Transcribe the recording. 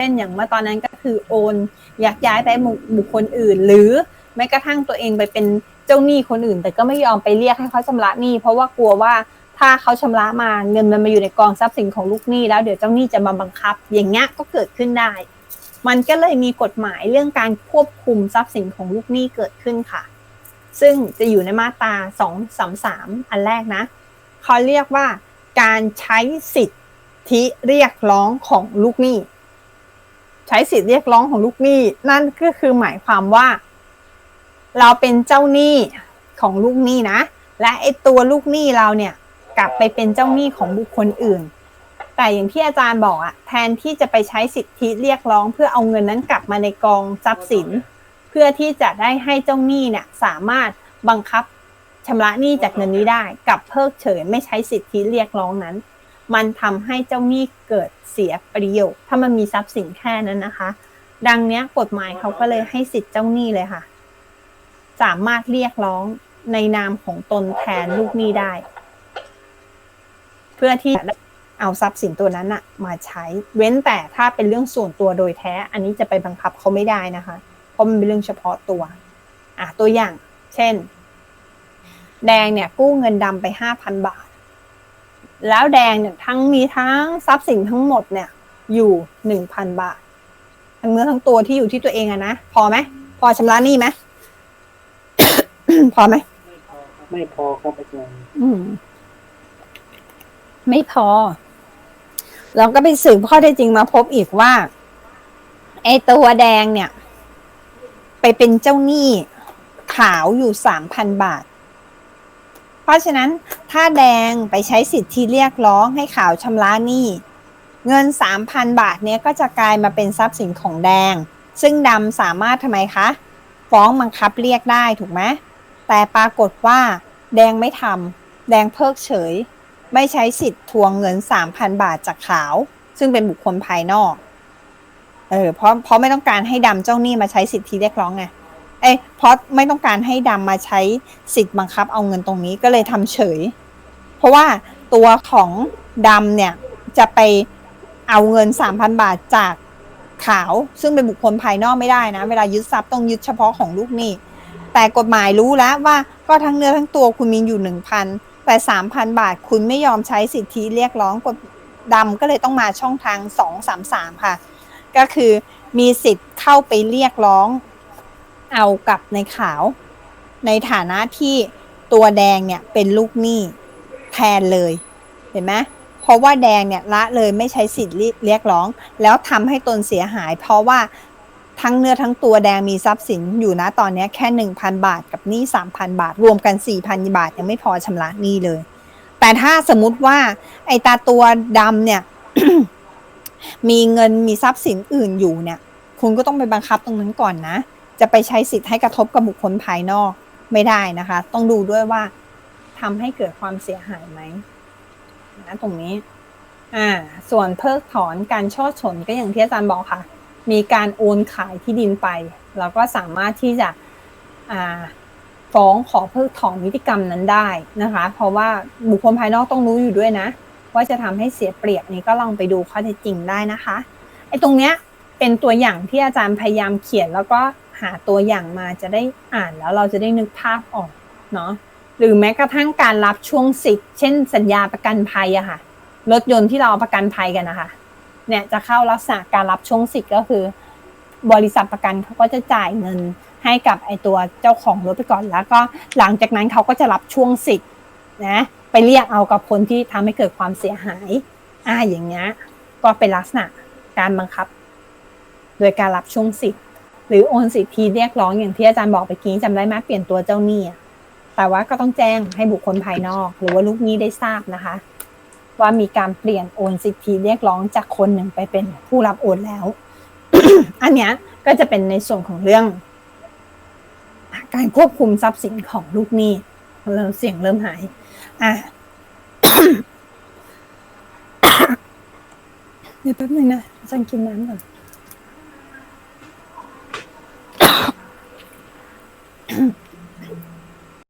ช่นอย่างเมื่อตอนนั้นก็คือโอนอยากย้ายไปบุคคลอื่น หรือแม้กระทั่งตัวเองไปเป็นเจ้าหนี้คนอื่น แต่ก็ไม่ยอมไปเรียกให้เขาชำระหนี้เพราะว่ากลัวว่าถ้าเขาชำระมาเงินมันมาอยู่ในกองทรัพย์สินของลูกหนี้แล้วเดี๋ยวเจ้าหนี้จะมาบังคับ อย่างเงี้ยก็เกิดขึ้นได้ มันก็เลยมีกฎหมายเรื่องการควบคุมทรัพย์สินของลูกหนี้เกิดขึ้นค่ะ ซึ่งจะอยู่ในมาตรา233 อันแรกนะเขาเรียกว่าการใช้สิทธิเรียกร้องของลูกหนี้ ใช้สิทธิเรียกร้องของลูกหนี้ นั่นก็คือหมายความว่า เราเป็นเจ้าหนี้ของลูกหนี้นะ และไอตัวลูกหนี้เราเนี่ย กลับไปเป็นเจ้าหนี้ของบุคคลอื่น แต่อย่างที่อาจารย์บอกอะแทนที่จะไปใช้สิทธิเรียกร้อง เพื่อเอาเงินนั้นกลับมาในกองทรัพย์สิน เพื่อที่จะได้ให้เจ้าหนี้เนี่ยสามารถบังคับชำระหนี้จากเงินนี้ได้ กับเพิกเฉยไม่ใช้สิทธิเรียกร้องนั้น มันทำให้เจ้าหนี้เกิดเสียประโยชน์ ถ้ามันมีทรัพย์สินแค่นั้นนะคะ ดังนี้กฎหมายเขาก็เลยให้สิทธิ์เจ้าหนี้เลยค่ะ สามารถเรียกร้องในนามของตนแทนลูกหนี้ได้ เพื่อที่เอาทรัพย์สินตัวนั้นอะมาใช้ เว้นแต่ถ้าเป็นเรื่องส่วนตัวโดยแท้ อันนี้จะไปบังคับเขาไม่ได้นะคะ เพราะมันเป็นเรื่องเฉพาะตัว อะตัวอย่าง เช่น แดงเนี่ยกู้เงินดำไปห้าพันบาท แล้วแดงเนี่ยทั้งมีทั้งทรัพย์สินทั้งหมดเนี่ย อยู่หนึ่งพันบาท ทั้งเนื้อทั้งตัวที่อยู่ที่ตัวเองอะนะพอไหมพอชำระหนี้ไหมพอไหมไม่พอครับอาจารย์อืมไม่พอ เราก็ไปสืบข้อเท็จจริงมาพบอีกว่าไอ้ตัวแดงเนี่ย ไปเป็นเจ้าหนี้ขาวอยู่สามพันบาทเพ ราะฉะนั้นถ้าแดงไปใช้สิทธิเรียกร้องให้ขาวชำระหนี้ เงินสามพันบาทเนี้ยก็จะกลายมาเป็นทรัพย์สินของแดง ซึ่งดำสามารถทำไมคะ ฟ้องบังคับเรียกได้ถูกไหมแต่ปรากฏว่า แดงไม่ทำแดงเพิกเฉย ไม่ใช้สิทธิ์ทวงเงิน 3,000 บาทจากขาว ซึ่งเป็นบุคคลภายนอกเออเพราะเพราะไม่ต้องการให้ดำเจ้าหนี้มาใช้สิทธิเรียกร้องไง เอ้ยเพราะไม่ต้องการให้ดำมาใช้สิทธิ์บังคับเอาเงินตรงนี้ก็เลยทำเฉย เพราะว่าตัวของดำเนี่ยจะไปเอาเงิน 3,000 บาทจากขาว ซึ่งเป็นบุคคลภายนอกไม่ได้นะ เวลายึดทรัพย์ต้องยึดเฉพาะของลูกหนี้ แต่กฎหมายรู้แล้วว่าก็ทั้งเนื้อทั้งตัวคุณมีอยู่หนึ่งพันแต่สามพันบาทคุณไม่ยอมใช้สิทธิเรียกร้องกฎดำก็เลยต้องมาช่องทางสองสามสามค่ะ ก็คือมีสิทธิ์เข้าไปเรียกร้อง เอากับในขาว ในฐานะที่ตัวแดงเนี่ยเป็นลูกหนี้แทนเลยเห็นไหมเพราะว่าแดงเนี่ยละเลยไม่ใช้สิทธิ์เรียกร้อง แล้วทำให้ตนเสียหาย เพราะว่าทั้งเนื้อทั้งตัวแดงมีทรัพย์สินอยู่นะตอนนี้แค่ 1,000 บาทกับหนี้3,000 บาท รวมกัน 4,000 บาท ยังไม่พอชำระหนี้เลย แต่ถ้าสมมติว่า ไอตาตัวดำเนี่ย มีเงินมีทรัพย์สินอื่นอยู่เนี่ย คุณก็ต้องไปบังคับตรงนั้นก่อนนะ จะไปใช้สิทธิ์ให้กระทบกับบุคคลภายนอกไม่ได้นะคะ ต้องดูด้วยว่าทำให้เกิดความเสียหายไหมนะตรงนี้ อ่า ส่วนเพิกถอนการช่อฉนก็อย่างที่อาจารย์บอกค่ะ มีการโอนขายที่ดินไปเราก็สามารถที่จะฟ้องขอเพิกถอนนิติกรรมนั้นได้นะคะ เพราะว่าบุคคลภายนอกต้องรู้อยู่ด้วยนะ ว่าจะทำให้เสียเปรียบนี้ก็ลองไปดูข้อเท็จจริงได้นะคะไอ้ตรงเนี้ยเป็นตัวอย่างที่อาจารย์พยายามเขียนแล้วก็ หาตัวอย่างมาจะได้อ่านแล้วเราจะได้นึกภาพออกเนาะหรือแม้กระทั่งการรับช่วงสิทธิ์เช่นสัญญาประกันภัยอะค่ะ รถยนต์ที่เราประกันภัยกันนะคะ เนี่ยจะเข้าลักษณะการรับช่วงสิทธิ์ก็คือ บริษัทประกันเขาก็จะจ่ายเงินให้กับไอตัวเจ้าของรถไปก่อนแล้วก็หลังจากนั้นเขาก็จะรับช่วงสิทธิ์นะไปเรียกเอากับคนที่ทำให้เกิดความเสียหายอ่าอย่างเงี้ยก็เป็นลักษณะการบังคับ โดยการรับช่วงสิทธิ์ หรือโอนสิทธิเรียกร้องอย่างที่อาจารย์บอกไปกี้จำได้ไหมเปลี่ยนตัวเจ้าหนี้แต่ว่าก็ต้องแจ้งให้บุคคลภายนอก หรือว่าลูกหนี้ได้ทราบนะคะ ว่ามีการเปลี่ยนโอนสิทธิเรียกร้องจากคนหนึ่งไปเป็นผู้รับโอนแล้ว อันเนี้ยก็จะเป็นในส่วนของเรื่อง การควบคุมทรัพย์สินของลูกหนี้เริ่มเสียงเริ่มหาย อะเดี๋ยวแป๊บนึงนะฉันกินน้ำก่อน